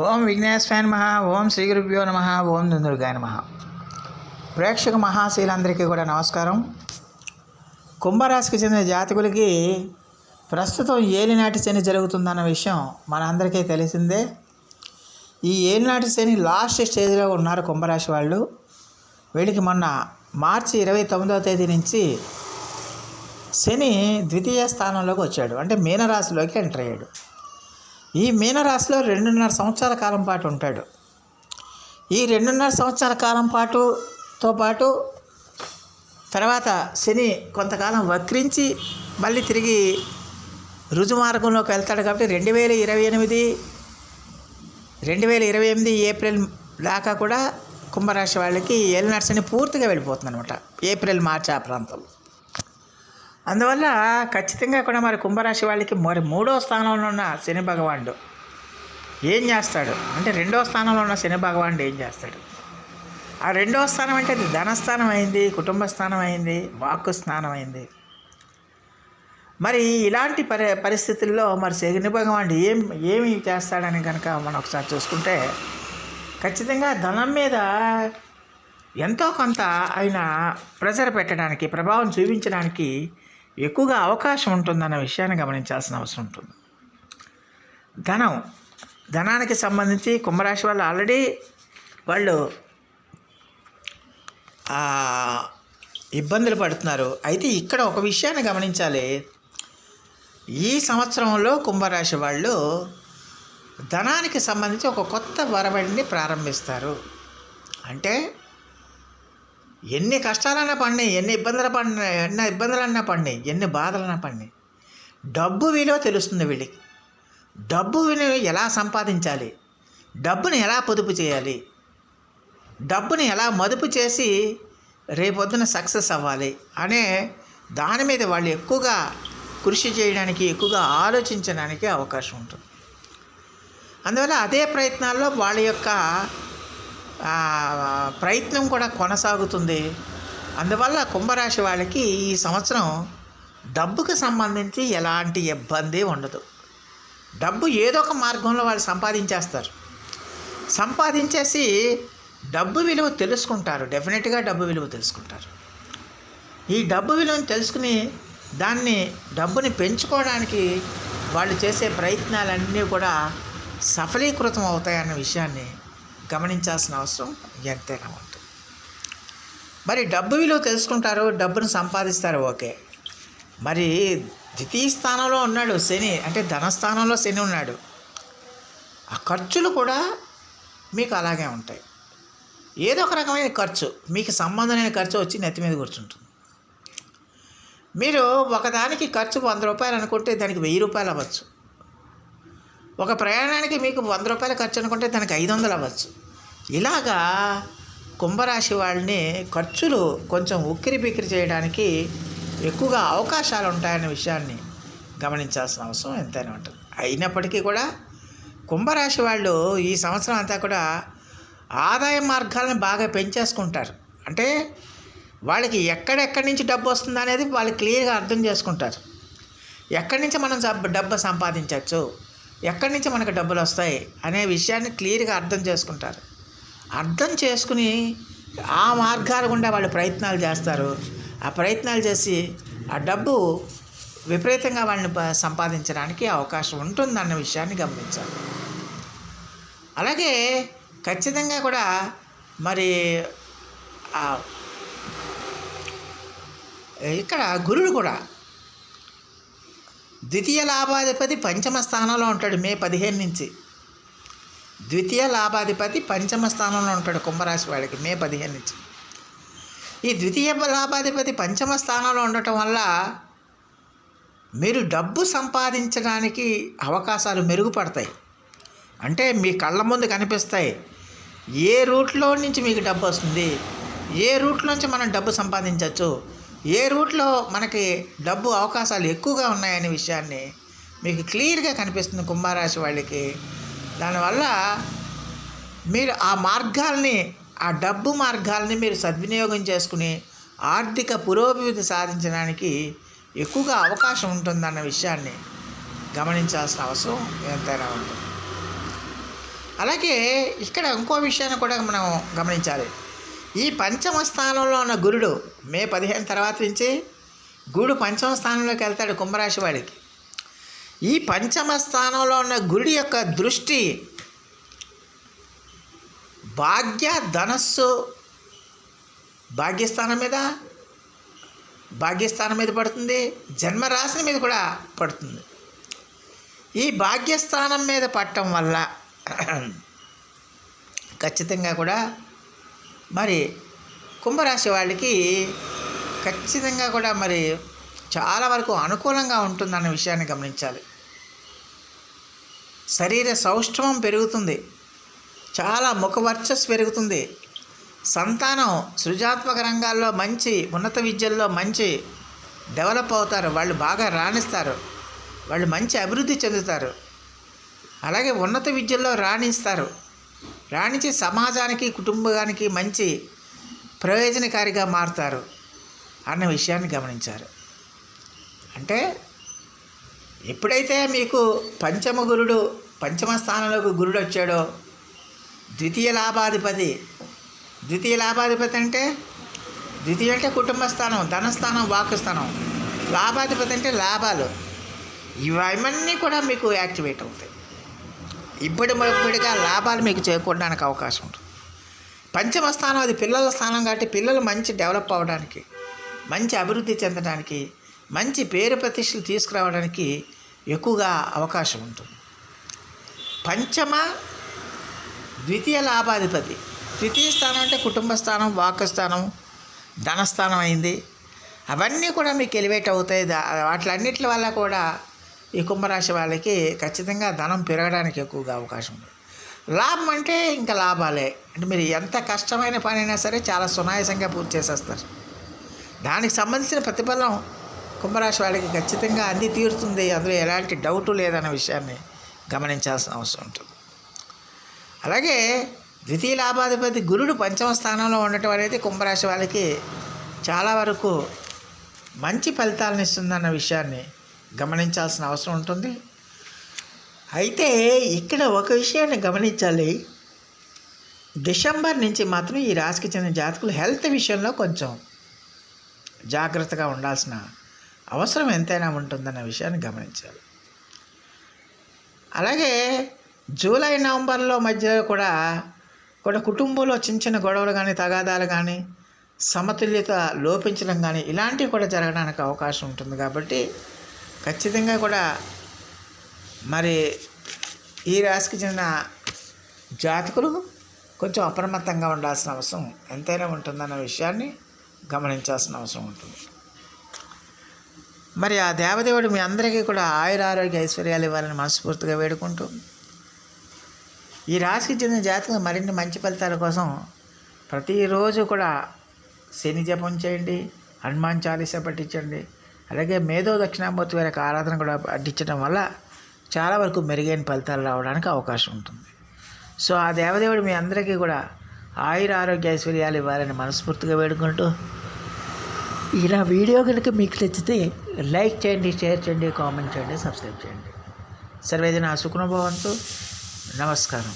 ఓం విఘ్నేశ్వరాయ నమ ఓం శ్రీ గురుభ్యో నమ ఓం దుందుర్గాయ నమ. ప్రేక్షక మహాశీలందరికీ కూడా నమస్కారం. కుంభరాశికి చెందిన జాతకులకి ప్రస్తుతం ఏలినాటి శని జరుగుతుందన్న విషయం మనందరికీ తెలిసిందే. ఈ ఏలినాటి శని లాస్ట్ స్టేజ్లో ఉన్నారు కుంభరాశి వాళ్ళు. వీళ్ళకి మొన్న మార్చి ఇరవై తొమ్మిదవ తేదీ నుంచి శని ద్వితీయ స్థానంలోకి వచ్చాడు. అంటే మీనరాశిలోకి ఎంటర్ అయ్యాడు. ఈ మీనరాశిలో రెండున్నర సంవత్సరాల కాలం పాటు ఉంటాడు. ఈ రెండున్నర సంవత్సరాల కాలం పాటుతో పాటు తర్వాత శని కొంతకాలం వక్రించి మళ్ళీ తిరిగి రుజుమార్గంలోకి వెళ్తాడు కాబట్టి రెండు వేల ఇరవై ఎనిమిది రెండు వేల ఇరవై ఎనిమిది ఏప్రిల్ దాకా కూడా కుంభరాశి వాళ్ళకి ఏలినాటి శని పూర్తిగా వెళ్ళిపోతుంది అనమాట ఏప్రిల్ మార్చి ఆ ప్రాంతంలో. అందువల్ల ఖచ్చితంగా కూడా మరి కుంభరాశి వాళ్ళకి మరి మూడో స్థానంలో ఉన్న శని భగవానుడు ఏం చేస్తాడు? అంటే రెండో స్థానంలో ఉన్న శని భగవానుడు ఏం చేస్తాడు? ఆ రెండో స్థానం అంటే అది ధనస్థానం అయింది కుటుంబ స్థానం అయింది వాక్కు స్థానం అయింది. మరి ఇలాంటి పరి పరిస్థితుల్లో మరి శని భగవానుడు ఏం ఏమి చేస్తాడని కనుక మనం ఒకసారి చూసుకుంటే ఖచ్చితంగా ధనం మీద ఎంతో కొంత ఆయన ప్రెజర్ పెట్టడానికి ప్రభావం చూపించడానికి ఎక్కువగా అవకాశం ఉంటుందన్న విషయాన్ని గమనించాల్సిన అవసరం ఉంటుంది. ధనం. ధనానికి సంబంధించి కుంభరాశి వాళ్ళు ఆల్రెడీ వాళ్ళు ఇబ్బందులు పడుతున్నారు. అయితే ఇక్కడ ఒక విషయాన్ని గమనించాలి. ఈ సంవత్సరంలో కుంభరాశి వాళ్ళు ధనానికి సంబంధించి ఒక కొత్త వరవడిని ప్రారంభిస్తారు. అంటే ఎన్ని కష్టాలన్నా పడినాయి ఎన్ని ఇబ్బందులు పడినాయి ఎన్ని ఇబ్బందులన్నా పడినాయి ఎన్ని బాధలన్నా పడినాయి. డబ్బు విలువ తెలుస్తుంది వీళ్ళకి. డబ్బు విలువ ఎలా సంపాదించాలి? డబ్బుని ఎలా పొదుపు చేయాలి? డబ్బుని ఎలా మదుపు చేసి రేపొద్దున సక్సెస్ అవ్వాలి అనే దాని మీద వాళ్ళు ఎక్కువగా కృషి చేయడానికి ఎక్కువగా ఆలోచించడానికి అవకాశం ఉంటుంది. అందువల్ల అదే ప్రయత్నాల్లో వాళ్ళ యొక్క ప్రయత్నం కూడా కొనసాగుతుంది. అందువల్ల కుంభరాశి వాళ్ళకి ఈ సంవత్సరం డబ్బుకు సంబంధించి ఎలాంటి ఇబ్బంది ఉండదు. డబ్బు ఏదో ఒక మార్గంలో వాళ్ళు సంపాదించేస్తారు. సంపాదించేసి డబ్బు విలువ తెలుసుకుంటారు. డెఫినెట్గా డబ్బు విలువ తెలుసుకుంటారు. ఈ డబ్బు విలువను తెలుసుకుని దాన్ని డబ్బుని పెంచుకోవడానికి వాళ్ళు చేసే ప్రయత్నాలన్నీ కూడా సఫలీకృతం అవుతాయన్న విషయాన్ని గమనించాల్సిన అవసరం ఎంతైనా ఉంటుంది. మరి డబ్బు విలువ తెలుసుకుంటారు డబ్బును సంపాదిస్తారు ఓకే. మరి ద్వితీయ స్థానంలో ఉన్నాడు శని అంటే ధనస్థానంలో శని ఉన్నాడు. ఆ ఖర్చులు కూడా మీకు అలాగే ఉంటాయి. ఏదో ఒక రకమైన ఖర్చు మీకు సంబంధమైన ఖర్చు వచ్చి నెత్తి మీద కూర్చుంటుంది. మీరు ఒకదానికి ఖర్చు వంద రూపాయలు అనుకుంటే దానికి వెయ్యి రూపాయలు అవ్వచ్చు. ఒక ప్రయాణానికి మీకు వంద రూపాయల ఖర్చు అనుకుంటే దానికి ఐదు వందలు అవ్వచ్చు. ఇలాగా కుంభరాశి వాళ్ళని ఖర్చులు కొంచెం ఉక్కిరి బిక్కిరి చేయడానికి ఎక్కువగా అవకాశాలు ఉంటాయన్న విషయాన్ని గమనించాల్సిన అవసరం ఎంతైనా ఉంటుంది. అయినప్పటికీ కూడా కుంభరాశి వాళ్ళు ఈ సంవత్సరం అంతా కూడా ఆదాయ మార్గాలను బాగా పెంచేసుకుంటారు. అంటే వాళ్ళకి ఎక్కడెక్కడి నుంచి డబ్బు వస్తుంది అనేది వాళ్ళు క్లియర్గా అర్థం చేసుకుంటారు. ఎక్కడి నుంచి మనం డబ్బు సంపాదించవచ్చు ఎక్కడి నుంచి మనకు డబ్బులు వస్తాయి అనే విషయాన్ని క్లియర్గా అర్థం చేసుకుంటారు. అర్థం చేసుకుని ఆ మార్గాల గుండా వాళ్ళు ప్రయత్నాలు చేస్తారు. ఆ ప్రయత్నాలు చేసి ఆ డబ్బు విపరీతంగా వాళ్ళని సంపాదించడానికి అవకాశం ఉంటుందన్న విషయాన్ని గమనించాలి. అలాగే ఖచ్చితంగా కూడా మరి ఇక్కడ గురుడు కూడా ద్వితీయ లాభాధిపతి పంచమ స్థానంలో ఉంటాడు మే పదిహేను నుంచి. ద్వితీయ లాభాధిపతి పంచమ స్థానంలో ఉంటాడు కుంభరాశి వాడికి మే పదిహేను నుంచి. ఈ ద్వితీయ లాభాధిపతి పంచమ స్థానంలో ఉండటం వల్ల మీరు డబ్బు సంపాదించడానికి అవకాశాలు మెరుగుపడతాయి. అంటే మీ కళ్ళ ముందు కనిపిస్తాయి. ఏ రూట్లో నుంచి మీకు డబ్బు వస్తుంది? ఏ రూట్లో నుంచి మనం డబ్బు సంపాదించవచ్చు? ఏ రూట్లో మనకి డబ్బు అవకాశాలు ఎక్కువగా ఉన్నాయనే విషయాన్ని మీకు క్లియర్గా కనిపిస్తుంది కుంభరాశి వాళ్ళకి. దానివల్ల మీరు ఆ మార్గాల్ని ఆ డబ్బు మార్గాల్ని మీరు సద్వినియోగం చేసుకుని ఆర్థిక పురోభివృద్ధి సాధించడానికి ఎక్కువగా అవకాశం ఉంటుందన్న విషయాన్ని గమనించాల్సిన అవసరం ఎంతైనా ఉంటుంది. అలాగే ఇక్కడ ఇంకో విషయాన్ని కూడా మనం గమనించాలి. ఈ పంచమ స్థానంలో ఉన్న గురుడు మే పదిహేను తర్వాత నుంచి గురుడు పంచమ స్థానంలోకి వెళ్తాడు కుంభరాశి వాడికి. ఈ పంచమ స్థానంలో ఉన్న గురుడి యొక్క దృష్టి భాగ్య ధనస్సు భాగ్యస్థానం మీద భాగ్యస్థానం మీద పడుతుంది జన్మరాశి మీద కూడా పడుతుంది. ఈ భాగ్యస్థానం మీద పట్టడం వల్ల ఖచ్చితంగా కూడా మరి కుంభరాశి వాళ్ళకి ఖచ్చితంగా కూడా మరి చాలా వరకు అనుకూలంగా ఉంటుందన్న విషయాన్ని గమనించాలి. శరీర సౌష్ఠవం పెరుగుతుంది. చాలా ముఖవర్చస్సు పెరుగుతుంది. సంతానం సృజాత్మక రంగాల్లో మంచి ఉన్నత విద్యల్లో మంచి డెవలప్ అవుతారు. వాళ్ళు బాగా రాణిస్తారు. వాళ్ళు మంచి అభివృద్ధి చెందుతారు. అలాగే ఉన్నత విద్యల్లో రాణిస్తారు. రాణించి సమాజానికి కుటుంబానికి మంచి ప్రయోజనకారిగా మారుతారు అన్న విషయాన్ని గమనించారు. అంటే ఎప్పుడైతే మీకు పంచమ గురుడు పంచమ స్థానంలోకి గురుడు వచ్చాడో ద్వితీయ లాభాధిపతి ద్వితీయ లాభాధిపతి అంటే ద్వితీయ అంటే కుటుంబ స్థానం ధనస్థానం వాక్స్థానం లాభాధిపతి అంటే లాభాలు. ఇవన్నీ కూడా మీకు యాక్టివేట్ అవుతాయి. ఇప్పుడు ఇప్పటిగా లాభాలు మీకు చేకూడడానికి అవకాశం ఉంటుంది. పంచమ స్థానం అది పిల్లల స్థానం కాబట్టి పిల్లలు మంచి డెవలప్ అవ్వడానికి మంచి అభివృద్ధి చెందడానికి మంచి పేరు ప్రతిష్టలు తీసుకురావడానికి ఎక్కువగా అవకాశం ఉంటుంది. పంచమ ద్వితీయ లాభాధిపతి. ద్వితీయ స్థానం అంటే కుటుంబ స్థానం వాక్స్థానం ధనస్థానం అయింది. అవన్నీ కూడా మీకు ఎలివేట్ అవుతాయి. దా- వాటిలన్నిటి వల్ల కూడా ఈ కుంభరాశి వాళ్ళకి ఖచ్చితంగా ధనం పెరగడానికి ఎక్కువగా అవకాశం ఉంది. లాభం అంటే ఇంకా లాభాలే. అంటే మీరు ఎంత కష్టమైన పని అయినా సరే చాలా సునాయాసంగా పూర్తి చేసేస్తారు. దానికి సంబంధించిన ప్రతిఫలం కుంభరాశి వాళ్ళకి ఖచ్చితంగా అంది తీరుతుంది. అందులో ఎలాంటి డౌటు లేదన్న విషయాన్ని గమనించాల్సిన అవసరం ఉంటుంది. అలాగే ద్వితీయ లాభాధిపతి గురుడు పంచమ స్థానంలో ఉండటం అనేది కుంభరాశి వాళ్ళకి చాలా వరకు మంచి ఫలితాలను ఇస్తుందన్న విషయాన్ని గమనించాల్సిన అవసరం ఉంటుంది. అయితే ఇక్కడ ఒక విషయాన్ని గమనించాలి. డిసెంబర్ నుంచి మాత్రం ఈ రాశికి చెందిన జాతకులు హెల్త్ విషయంలో కొంచెం జాగ్రత్తగా ఉండాల్సిన అవసరం ఎంతైనా ఉంటుందన్న విషయాన్ని గమనించాలి. అలాగే జూలై నవంబర్లో మధ్యలో కూడా కూడా కుటుంబంలో చిన్న చిన్న గొడవలు కానీ తగాదాలు కానీ సమతుల్యత లోపించడం కానీ ఇలాంటివి కూడా జరగడానికి అవకాశం ఉంటుంది కాబట్టి ఖచ్చితంగా కూడా మరి ఈ రాశికి చెందిన జాతకులు కొంచెం అప్రమత్తంగా ఉండాల్సిన అవసరం ఎంతైనా ఉంటుందన్న విషయాన్ని గమనించాల్సిన అవసరం ఉంటుంది. మరి ఆ దేవదేవుడు మీ అందరికీ కూడా ఆయుర ఆరోగ్య ఐశ్వర్యాలు ఇవ్వాలని మనస్ఫూర్తిగా వేడుకుంటూ ఈ రాశికి చెందిన జాతకులు మరిన్ని మంచి ఫలితాల కోసం ప్రతిరోజు కూడా శని జపం చేయండి హనుమాన్ చాలీసా పట్టించండి అలాగే మేధో దక్షిణామూర్తి వారికి ఆరాధన కూడా పట్టించడం వల్ల చాలా వరకు మెరుగైన ఫలితాలు రావడానికి అవకాశం ఉంటుంది. సో ఆ దేవదేవుడు మీ అందరికీ కూడా ఆయుర ఆరోగ్య ఐశ్వర్యాలు ఇవ్వాలని మనస్ఫూర్తిగా వేడుకుంటూ ఇలా వీడియో కనుక మీకు నచ్చితే లైక్ చేయండి షేర్ చేయండి కామెంట్ చేయండి సబ్స్క్రైబ్ చేయండి. సర్వేజన సుఖనుభవంతో. నమస్కారం.